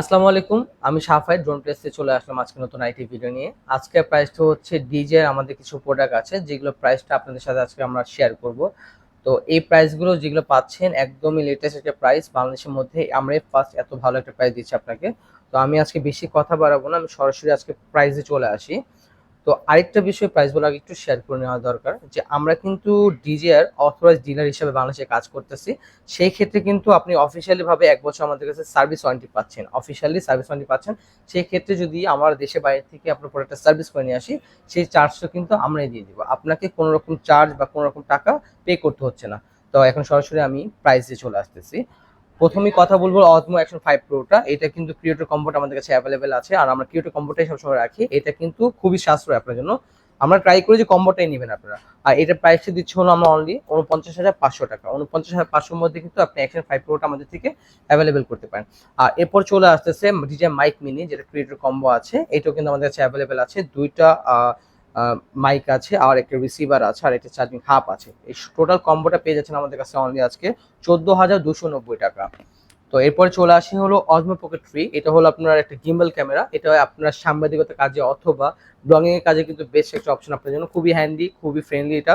আসসালামু আলাইকুম, আমি সাফাই ড্রোন প্লেসে চলে আসলাম আজকে নতুন আইটি ভিডিও নিয়ে। আজকে প্রাইসটা হচ্ছে ডিজে আমাদের কিছু প্রোডাক্ট আছে, যেগুলো প্রাইসটা আপনাদের সাথে আজকে আমরা শেয়ার করব। তো এই প্রাইসগুলো যেগুলো পাচ্ছেন, একদমই লেটেস্ট একটা প্রাইস বাংলাদেশের মধ্যে আমরা ফার্স্ট এত ভালো একটা প্রাইস দিচ্ছি আপনাকে। তো আমি আজকে বেশি কথা বাড়াবো না, আমি সরাসরি আজকে প্রাইসে চলে আসি। তো আরেকটা বিষয় প্রাইসগুলো আগে একটু শেয়ার করে নেওয়া দরকার যে আমরা কিন্তু ডিজিআর অথরাইজ ডিলার হিসেবে বাংলাদেশে কাজ করতেছি। সেই ক্ষেত্রে কিন্তু আপনি অফিসিয়ালি ভাবে এক বছর আমাদের কাছে সার্ভিস ওয়ারেন্টি পাচ্ছেন। অফিসিয়ালি সার্ভিস ওয়ারেন্টি পাচ্ছেন। সেই ক্ষেত্রে যদি আমার দেশে বাইরে থেকে আপনার প্রোডাক্টটা সার্ভিস করে নিয়ে আসি, সেই চার্জটা কিন্তু আমরাই দিয়ে দিব। আপনাকে কোনো রকম চার্জ বা কোনো রকম টাকা পে করতে হচ্ছে না। তো এখন সরাসরি আমি প্রাইসে চলে আসতেছি। প্রথমেই কথা বলব অজমো অ্যাকশন ফাইভ প্রোটা এটা কিন্তু ক্রিয়েটর কম্বোটা আমাদের কাছে অ্যাভেলেবেল আছে। আর আমরা ক্রিয়েটর কম্বোটাই সবসময় রাখি। এটা কিন্তু খুবই সাশ্রয় আপনার জন্য। আমরা ট্রাই করি যে কম্বোটাই নেবেন আপনারা। আর এটা প্রাইসটা দিচ্ছি হলো আমরা অনলি উনপঞ্চাশ হাজার পাঁচশো টাকা। উনপঞ্চাশ হাজার পাঁচশোর মধ্যে কিন্তু আপনি অ্যাকশন ফাইভ প্রোটা আমাদের থেকে অ্যাভেলেবেল করতে পারেন। আর এরপর চলে আসতেছে ডিজে মাইক মিনি যেটা ক্রিয়েটর কম্বো আছে। এটাও কিন্তু আমাদের কাছে অ্যাভেলেবেল আছে। দুইটা মাইক আছে, আর একটা রিসিভার আছে, আর একটা চার্জিং হাব আছে। এই টোটাল কম্বোটা পেয়ে যাচ্ছেন আমাদের কাছে অনলি আজকে চোদ্দ হাজার দুশো নব্বই টাকা। তো এরপরে চলে আসি হলো অজমো পকেট থ্রি এটা হলো আপনার একটা গিম্বল ক্যামেরা এটা আপনার সাংবাদিকতার কাজে অথবা ব্লগিং এর কাজে কিন্তু বেশ একটা অপশন আপনার জন্য। খুবই হ্যান্ডি খুবই ফ্রেন্ডলি এটা।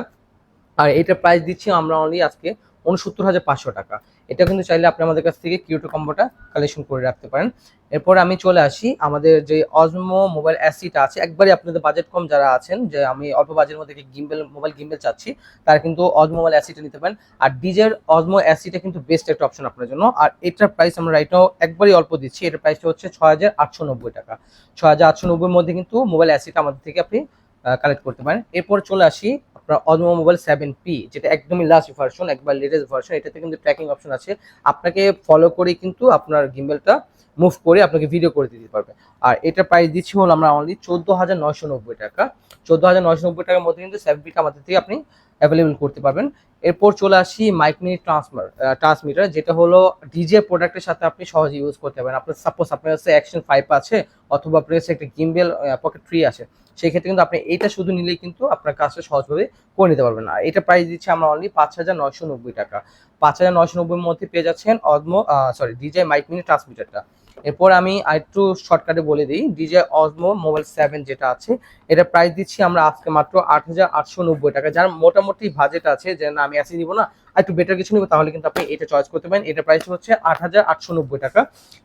আর এটা প্রাইস দিচ্ছি আমরা অনলি আজকে উনসত্তর হাজার পাঁচশো টাকা। এটা কিন্তু চাইলে আপনি আমাদের কাছ থেকে কিউটো কম্বোটা কালেকশন করে রাখতে পারেন। এরপর আমি চলে আসি, আমাদের যে অজমো মোবাইল অ্যাসিটা আছে একবারই আপনাদের বাজেট কম যারা আছেন, যে আমি অল্প বাজেটের মধ্যে গিম্বেল মোবাইল গিম্বেল চাচ্ছি, তারা কিন্তু অজমো মোবাইল অ্যাসিটা নিতে পারেন। আর ডিজের অজমো অ্যাসিটা কিন্তু বেস্ট একটা অপশন আপনার জন্য। আর এটার প্রাইস আমরা রাইটও একবারই অল্প দিচ্ছি, এটার প্রাইসটা হচ্ছে ছয় টাকা। ছয় হাজার আটশো মধ্যে কিন্তু মোবাইল অ্যাসিটা আমাদের থেকে আপনি কালেক্ট করতে পারেন। এরপর চলে আসি আপনার অদমো মোবাইল সেভেন পি যেটা একদমই লাস্ট ভার্সন একবার লেটেস্ট ভার্সন এটাতে কিন্তু ট্র্যাকিং অপশন আছে। আপনাকে ফলো করে কিন্তু আপনার গিম্বেলটা মুভ করে আপনাকে ভিডিও করে দিতে পারবে। আর এটা প্রাইস দিচ্ছি হলো আমরা অনলি চোদ্দ হাজার নয়শো নব্বই টাকা। চোদ্দ হাজার নয়শো নব্বই টাকার মধ্যে কিন্তু সেভেন পিটা আমাদের থেকে আপনি অ্যাভেলেবেল করতে পারবেন। এরপর চলে আসি মাইক ট্রান্সমার ট্রান্সমিটার যেটা হলো ডিজে প্রোডাক্টের সাথে আপনি সহজে ইউজ করতে পারেন। আপনার সাপোজ আপনার কাছে অ্যাকশন ফাইভ আছে অথবা আপনার কাছে একটা গিম্বেল পকেট ফ্রি আছে সেই ক্ষেত্রে কিন্তু আপনি এইটা শুধু নিলেই কিন্তু আপনার কাজটা সহজভাবে করে নিতে পারবেন আর এটা প্রাইস দিচ্ছে আমরা অনলি পাঁচ হাজার নয়শো নব্বই টাকা। পাঁচ হাজার নয়শো নব্বইয়ের মধ্যে পেয়ে যাচ্ছেন অজমো সরি ডিজে মাইক ট্রান্সমিটারটা এরপর আমি আরেকটু শর্টকাটে বলে দিই। ডিজে অজমো মোবাইল সেভেন যেটা আছে, এটা প্রাইস দিচ্ছি আমরা আজকে মাত্র আট হাজার আটশো নব্বই টাকা। যার মোটামুটি বাজেট আছে যে না, আমি আসি দিব না একটু বেটার কিছু নিব, তাহলে কিন্তু আপনি এটা চয়েস করতে পারেন। এটা প্রাইস হচ্ছে আট হাজার আটশো নব্বই টাকা।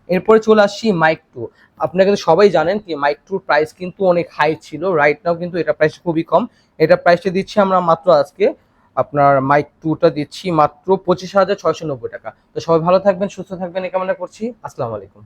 এরপরে চলে আসছি মাইক টু আপনারা কিন্তু সবাই জানেন কি মাইক টুর প্রাইস কিন্তু অনেক হাই ছিল। রাইট নাও কিন্তু এটা প্রাইস খুবই কম। এটা প্রাইসটা দিচ্ছি আমরা মাত্র আজকে, আপনার মাইক টুটা দিচ্ছি মাত্র পঁচিশ হাজার ছয়শো নব্বই টাকা। তো সবাই ভালো থাকবেন, সুস্থ থাকবেন, এই কামনা করছি। আসসালামু আলাইকুম।